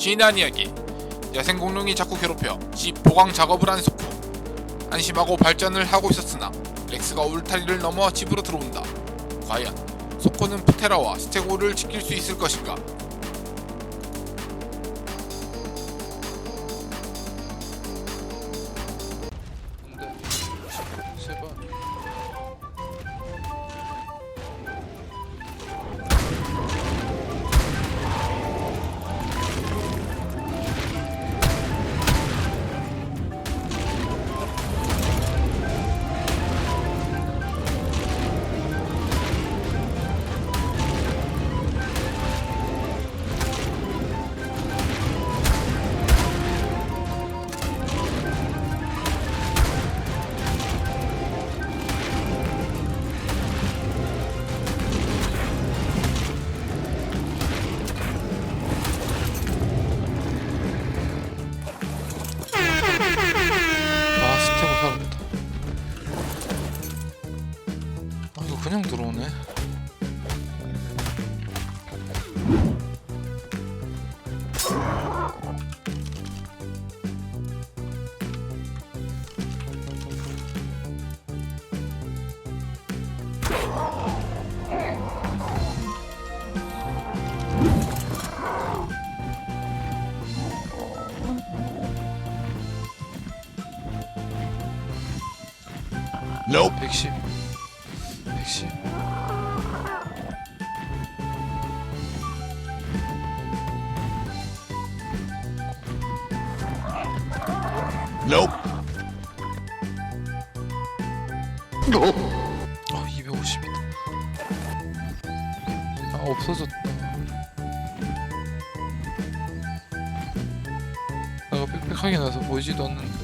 지난 이야기. 야생 공룡이 자꾸 괴롭혀 집 보강 작업을 한 속고 안심하고 발전을 하고 있었으나 렉스가 울타리를 넘어 집으로 들어온다. 과연 속고는 푸테라와 스테고를 지킬 수 있을 것인가 Nope. 아 250이다. 아 없어졌다. 내가 빽빽하게 나서 보이지도 않는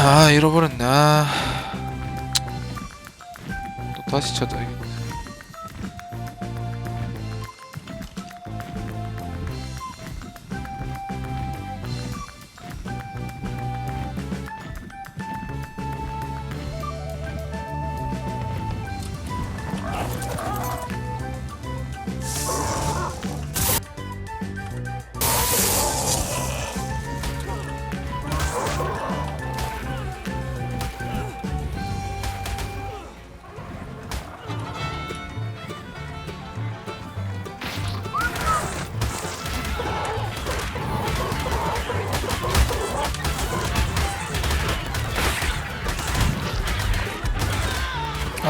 아 잃어버렸네 아. 또 다시 찾아야겠네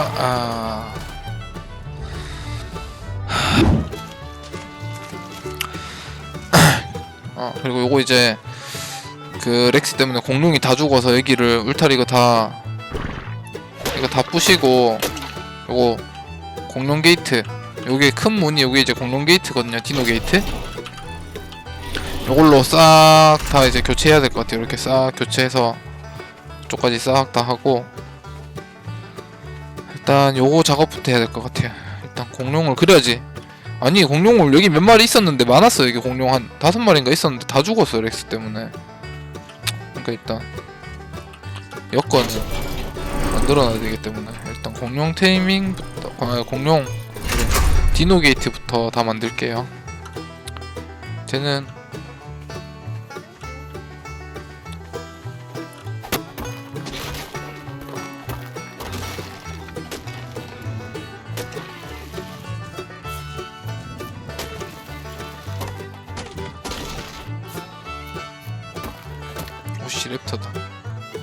아, 아. 어, 그리고 요거 이제 그 렉스 때문에 공룡이 다 죽어서 여기를 울타리 이거 다 이거 다 부시고 요거 공룡 게이트. 요게 큰 문이 여기 이제 공룡 게이트거든요. 디노 게이트. 요걸로 싹 다 이제 교체해야 될 것 같아요. 이렇게 싹 교체해서 쪽까지 싹 다 하고 일단 요거 작업부터 해야 될 것 같아요. 일단 공룡을 그려야지. 아니 공룡을 여기 몇 마리 있었는데 많았어 여기 공룡 한 다섯 마리인가 있었는데 다 죽었어 렉스 때문에. 그러니까 일단 여건을 만들어놔야 되기 때문에 일단 공룡 테이밍부터 아, 공룡 디노 게이트부터 다 만들게요. 쟤는 오씨 랩터다.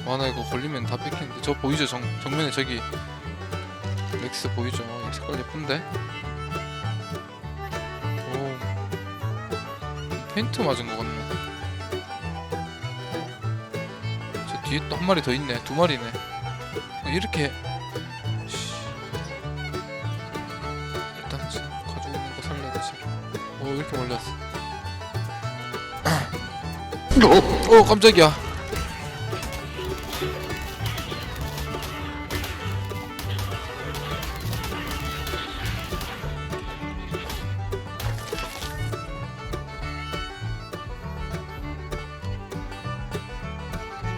와 나 이거 걸리면 다 뺏기는데. 저 보이죠? 정, 정면에 저기 렉스 보이죠? 이 색깔 예쁜데? 오. 페인트 맞은 거 같네. 저 뒤에 또 한 마리 더 있네. 두 마리네. 어, 이렇게. 씨. 일단 지- 가지고 있는 거 살려야 돼 지금 오 이렇게 왔어. 오 깜짝이야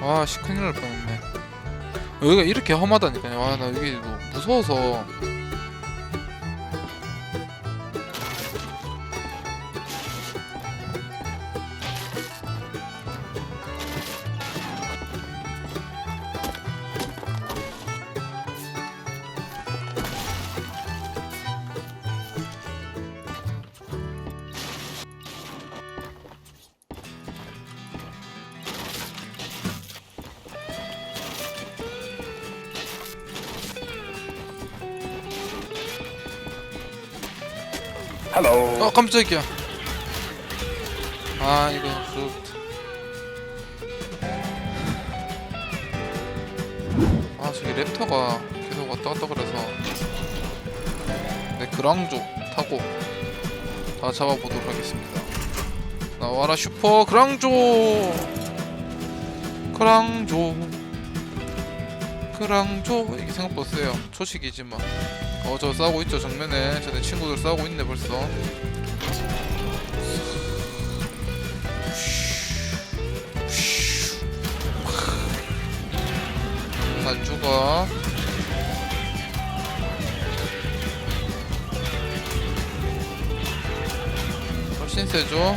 아씨 큰일 날 뻔했네. 여기가 이렇게 험하다니까요. 아나 여기 뭐 무서워서 어 깜짝이야. 아 이거 그 아 저기 랩터가 계속 왔다 갔다 그래서. 네 그랑조 타고 다 잡아보도록 하겠습니다. 나와라 슈퍼. 그랑조 그랑조 그랑조 이게 생각보다 세요. 초식이지만 어 저 싸우고 있죠 정면에. 쟤네 친구들 싸우고 있네 벌써. 안 죽어. 훨씬 세죠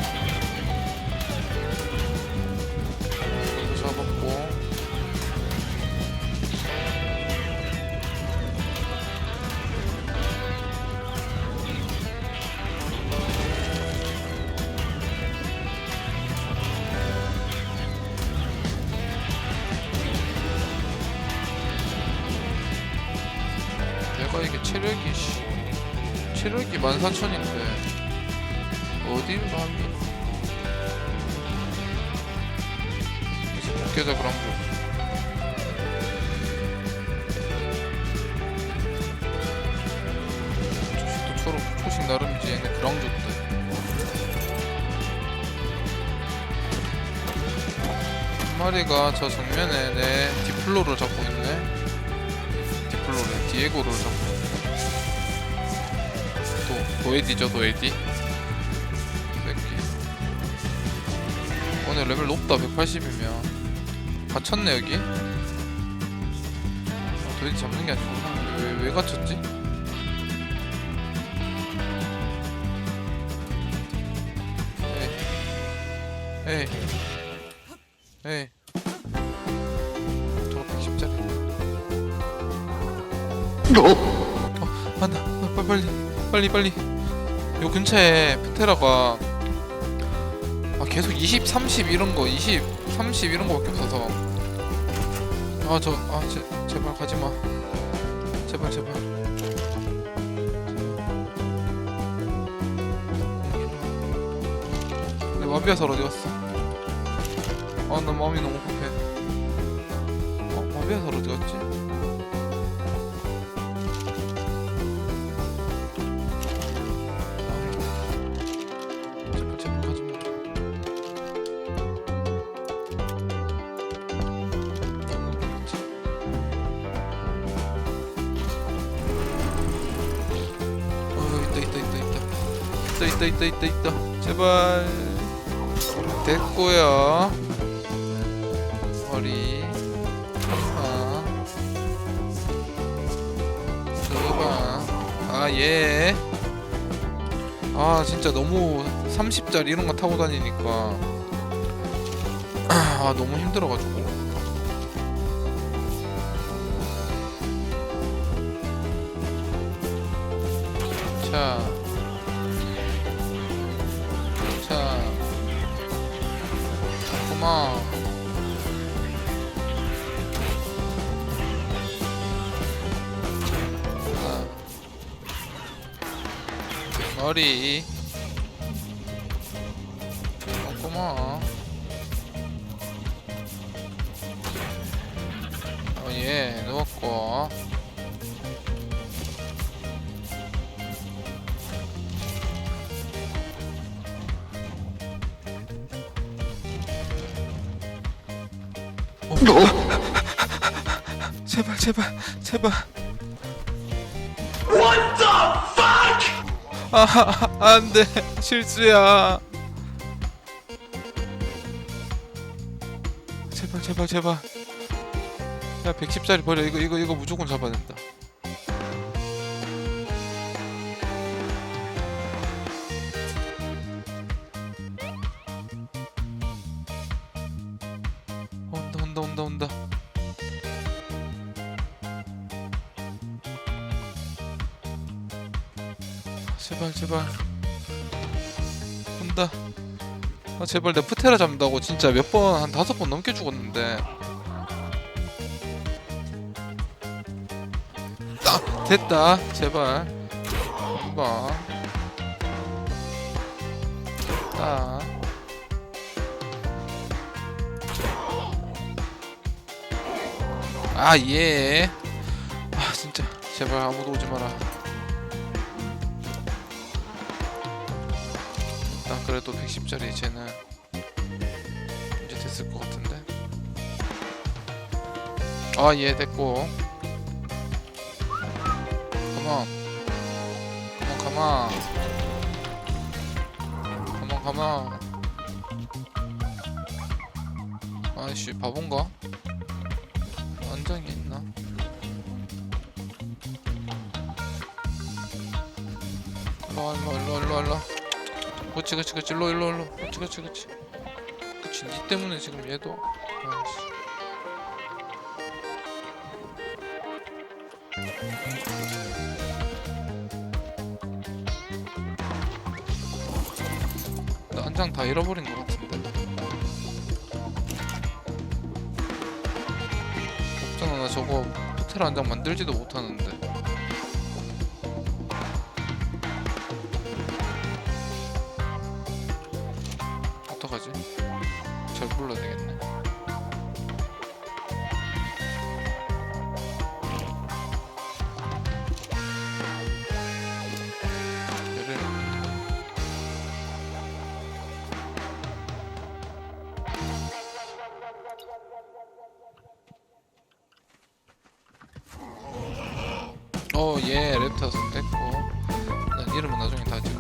체력이 씨. 체력이 14,000인데 어디로 가니 벗겨자 그럼 좀 초식도 초록 초식 나름이지. 얘네 그랑조 때한 마리가 저 정면에 내 디플로를 잡고 있네. 디플로를 디에고를 잡고 도 도에디죠 도에디 새끼. 오늘 레벨 높다 180이면. 갇혔네 여기. 아, 도에디 잡는 게 아니고 왜, 왜 갇혔지? 에이. 에이. 에이. 110짜리. 어, 안다. 빨리 빨리 빨리. 요 근처에 프테라가 아 계속 20, 30 이런 거, 20, 30 이런 거밖에 없어서 아 저아 제발 가지 마. 제발 제발. 내 마비아살 어디 갔어? 아 나 마음이 너무 급해. 어 마비아살 어디 갔지? 있다 있다 있다 있다. 제발. 됐고요. 머리. 아. 두방 아예. 아 진짜 너무 30짜리 이런 거 타고 다니니까. 아 너무 힘들어가지고 어. 머리 제발 제발 제발. What the fuck? 아 안돼. 실수야. 제발 제발 제발. 야 110짜리 버려. 이거 이거 이거 무조건 잡아야 된다 아 제발 내 프테라 잡는다고 진짜 몇 번 한 다섯 번 넘게 죽었는데 아, 됐다 제발 한번 딱 아, 예. 아, 진짜. 제발 아무도 오지 마라. 그래도 110짜리 쟤는 이제 됐을 것 같은데. 아, 예, 됐고. 가만. 가만, 가만. 가만, 가만. 아이씨, 바본가? 안장이 있나? 일로와 일로와 일로와 일로와 그치 그치 그치. 일로 일로 일로. 그치 그치 그치. 그치 니 때문에 지금 얘도 아이씨 나한 장 다 잃어버린 것 같은데. 없잖아 나 저거 호텔 한 장 만들지도 못하는데 어, 예, 랩터 선택고. 난 이름은 나중에 다 지금